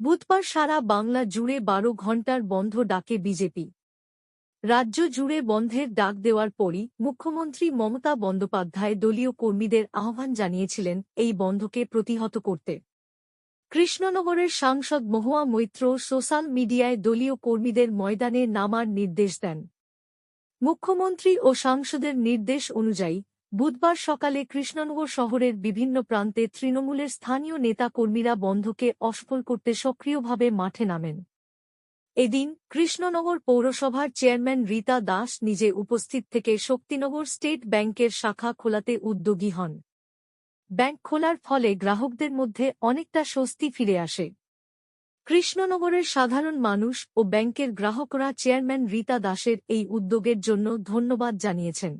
বুধবার সারা বাংলা জুড়ে বারো ঘণ্টার বন্ধ ডাকে বিজেপি। রাজ্য জুড়ে বন্ধের ডাক দেওয়ার পরই মুখ্যমন্ত্রী মমতা বন্দ্যোপাধ্যায় দলীয় কর্মীদের আহ্বান জানিয়েছিলেন এই বন্ধকে প্রতিহত করতে। কৃষ্ণনগরের সাংসদ মহুয়া মৈত্র সোশ্যাল মিডিয়ায় দলীয় কর্মীদের ময়দানে নামার নির্দেশ দেন। মুখ্যমন্ত্রী ও সাংসদের নির্দেশ অনুযায়ী বুধবার সকালে কৃষ্ণনগর শহরের বিভিন্ন প্রান্তে তৃণমূলের স্থানীয় নেতাকর্মীরা বন্ধকে অসফল করতে সক্রিয়ভাবে মাঠে নামেন। এদিন কৃষ্ণনগর পৌরসভার চেয়ারম্যান রীতা দাস নিজে উপস্থিত থেকে শক্তিনগর স্টেট ব্যাংকের শাখা খোলাতে উদ্যোগী হন। ব্যাংক খোলার ফলে গ্রাহকদের মধ্যে অনেকটা স্বস্তি ফিরে আসে। কৃষ্ণনগরের সাধারণ মানুষ ও ব্যাংকের গ্রাহকরা চেয়ারম্যান রীতা দাসের এই উদ্যোগের জন্য ধন্যবাদ জানিয়েছেন।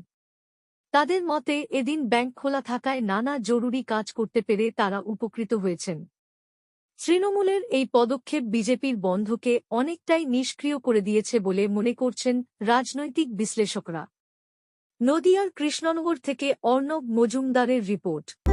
তাদের মতে, এদিন ব্যাংক খোলা থাকায় নানা জরুরি কাজ করতে পেরে তারা উপকৃত হয়েছেন। তৃণমূলের এই পদক্ষেপ বিজেপির বন্ধকে অনেকটাই নিষ্ক্রিয় করে দিয়েছে বলে মনে করছেন রাজনৈতিক বিশ্লেষকরা। নদিয়ার কৃষ্ণনগর থেকে অর্ণব মজুমদারের রিপোর্ট।